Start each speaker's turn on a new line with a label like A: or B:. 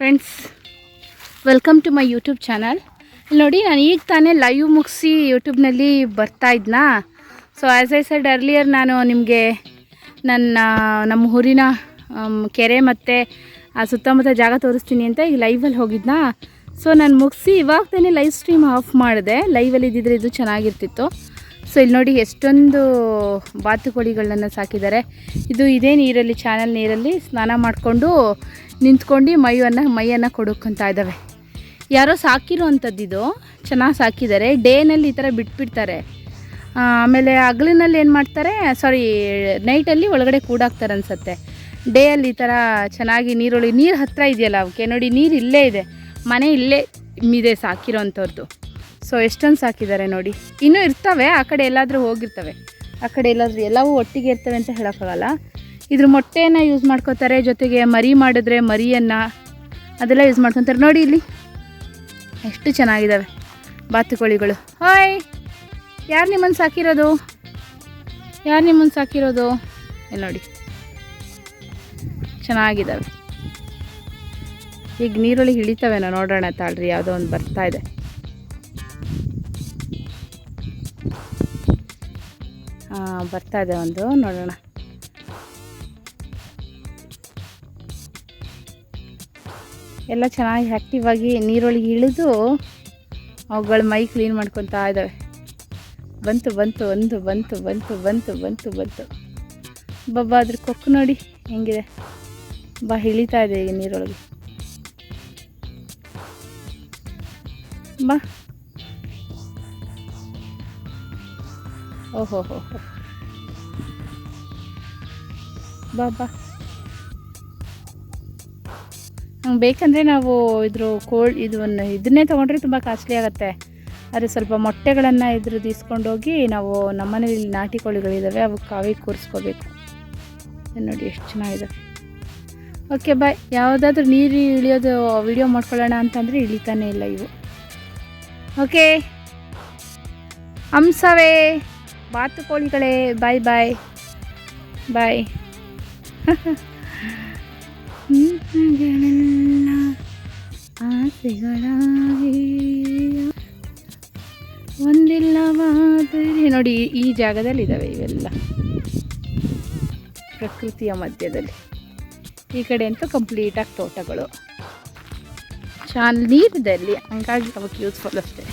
A: Friends welcome to my YouTube channel ಇಲ್ಲಿ ನೋಡಿ, ನಾನು ಈಗ ತಾನೇ ಲೈವ್ ಮುಗಿಸಿ ಯೂಟ್ಯೂಬ್ನಲ್ಲಿ ಬರ್ತಾ ಇದ್ನಾ? So as I said earlier ನಾನು ನಿಮಗೆ ನನ್ನ, ನಮ್ಮ ಊರಿನ ಕೆರೆ ಮತ್ತು, ಆ, ಸುತ್ತಮುತ್ತ ಜಾಗ ತೋರಿಸ್ತೀನಿ ಅಂತ ಈಗ ಲೈವಲ್ಲಿ ಹೋಗಿದ್ನಾ? ಸೊ ನಾನು ಮುಗಿಸಿ ಇವಾಗ ತಾನೇ ಲೈವ್ ಸ್ಟ್ರೀಮ್ ಆಫ್ ಮಾಡಿದೆ. ಲೈವಲ್ಲಿ ಇದ್ದಿದ್ರೆ ಇದು ಚೆನ್ನಾಗಿರ್ತಿತ್ತು. ಸೊ ಇಲ್ಲಿ ನೋಡಿ ಎಷ್ಟೊಂದು ಬಾತುಕೋಳಿಗಳನ್ನ ಸಾಕಿದ್ದಾರೆ. ಇದು ಇದೇ ನೀರಲ್ಲಿ ಚಾನಲ್ ನೀರಲ್ಲಿ ಸ್ನಾನ ಮಾಡಿಕೊಂಡು ನಿಂತ್ಕೊಂಡು ಮೈಯನ್ನು ಮೈಯನ್ನು ಕೊಡೋಕ್ಕಂತ ಇದ್ದಾವೆ ಯಾರೋ ಸಾಕಿರೋ ಇದು ಚೆನ್ನಾಗಿ ಸಾಕಿದ್ದಾರೆ. ಡೇನಲ್ಲಿ ಈ ಥರ ಬಿಟ್ಬಿಡ್ತಾರೆ. ಆಮೇಲೆ ಹಗಲಿನಲ್ಲಿ ಏನು ಮಾಡ್ತಾರೆ ಸಾರಿ ನೈಟಲ್ಲಿ ಒಳಗಡೆ ಕೂಡಾಕ್ತಾರೆ ಅನಿಸುತ್ತೆ. ಡೇ ಅಲ್ಲಿ ಈ ಥರ ಚೆನ್ನಾಗಿ ನೀರೊಳಗೆ ನೀರು ಹತ್ತಿರ ಇದೆಯಲ್ಲ ಅವಕ್ಕೆ ನೋಡಿ ನೀರು ಇಲ್ಲೇ ಇದೆ. ಮನೆ ಇಲ್ಲೇ ಇದೆ ಸಾಕಿರೋ ಅಂಥವ್ರದ್ದು ಸೊ ಎಷ್ಟೊಂದು ಸಾಕಿದ್ದಾರೆ ನೋಡಿ. ಇನ್ನೂ ಇರ್ತವೆ, ಆ ಕಡೆ ಎಲ್ಲಾದರೂ ಹೋಗಿರ್ತವೆ. ಆ ಕಡೆ ಎಲ್ಲಾದರೂ ಎಲ್ಲವೂ ಒಟ್ಟಿಗೆ ಇರ್ತವೆ ಅಂತ ಹೇಳೋಕ್ಕಾಗಲ್ಲ. ಇದ್ರ ಮೊಟ್ಟೆಯನ್ನು ಯೂಸ್ ಮಾಡ್ಕೋತಾರೆ, ಜೊತೆಗೆ ಮರಿ ಮಾಡಿದ್ರೆ ಮರಿಯನ್ನು ಅದೆಲ್ಲ ಯೂಸ್ ಮಾಡ್ಕೊತಾರೆ. ನೋಡಿ ಇಲ್ಲಿ. ಎಷ್ಟು ಚೆನ್ನಾಗಿದ್ದಾವೆ ಬಾತುಕೋಳಿಗಳು. ಹಾಯ್ ಯಾರು ನಿಮ್ಮನ್ನು ಸಾಕಿರೋದು? ಯಾರು ನಿಮ್ಮನ್ನು ಸಾಕಿರೋದು? ನೋಡಿ. ಚೆನ್ನಾಗಿದ್ದಾವೆ ಈಗ ನೀರೊಳಗೆ ಇಳಿತವೇನೋ ನೋಡೋಣ ತಾಳ್ರಿ, ಯಾವುದೋ ಒಂದು ಬರ್ತಾ ಇದೆ. ಹಾಂ ಬರ್ತಾ ಇದೆ ಒಂದು, ನೋಡೋಣ. ಎಲ್ಲ ಚೆನ್ನಾಗಿ ಆ್ಯಕ್ಟಿವ್ ಆಗಿ ನೀರೊಳಗೆ ಇಳಿದು ಅವುಗಳ ಮೈ ಕ್ಲೀನ್ ಮಾಡ್ಕೊತಾ ಇದ್ದಾವೆ ಬಂತು ಬಂತು, ಒಂದು, ಬಂತು ಬಂತು ಬಂತು ಬಂತು ಬಂತು. ಬಬ್ಬ, ಅದ್ರ ಕೊಕ್ಕು ನೋಡಿ ಹೆಂಗಿದೆ. ಬಾ, ಇಳಿತಾ ಇದೆ ಈಗ ನೀರೊಳಗೆ. ಬಾ. ಓಹೋ ಹೋ. ಬಾ ಬಾ. ಬೇಕಂದರೆ ನಾವು ಇದ್ರ ಕೋಲ್ಡ್ ಇದನ್ನು ಇದನ್ನೇ ತೊಗೊಂಡ್ರೆ ತುಂಬ ಕಾಸ್ಟ್ಲಿ ಆಗುತ್ತೆ. ಆದರೆ ಸ್ವಲ್ಪ ಮೊಟ್ಟೆಗಳನ್ನು ಇದ್ರದ್ದು ಇಸ್ಕೊಂಡೋಗಿ ನಾವು ನಮ್ಮನೇಲಿ ನಾಟಿ ಕೋಳಿಗಳಿದ್ದಾವೆ ಅವು ಕಾವಿ ಕೂರಿಸ್ಕೋಬೇಕು. ನೋಡಿ ಎಷ್ಟು ಚೆನ್ನಾಗಿದೆ. Okay, bye. ಯಾವುದಾದ್ರೂ ನೀರು ಇಳಿಯೋದು ವಿಡಿಯೋ ಮಾಡ್ಕೊಳ್ಳೋಣ ಅಂತಂದರೆ ಇಳಿತಾನೆ ಇಲ್ಲ ಇವು. ಓಕೆ. ಹಂಸವೇ. ಬಾತುಕೋಳಿಗಳೇ ಬಾಯ್ ಬಾಯ್. ಬಾಯ್. ಆಸೆಗಳಾಗಿ ಒಂದಿಲ್ಲವಾದರೆ ನೋಡಿ, ಈ- ಜಾಗದಲ್ಲಿ ಇದ್ದಾವೆ ಇವೆಲ್ಲ. ಪ್ರಕೃತಿಯ ಮಧ್ಯದಲ್ಲಿ. ಈ ಕಡೆ ಅಂತೂ ಕಂಪ್ಲೀಟಾಗಿ ತೋಟಗಳು. ಚಾಲ್ ನೀರಿದೆ ಅಲ್ಲಿ ಹಂಗಾಗಿ ಅವಕ್ಕೆ ಯೂಸ್ಫುಲ್ ಅಷ್ಟೇ.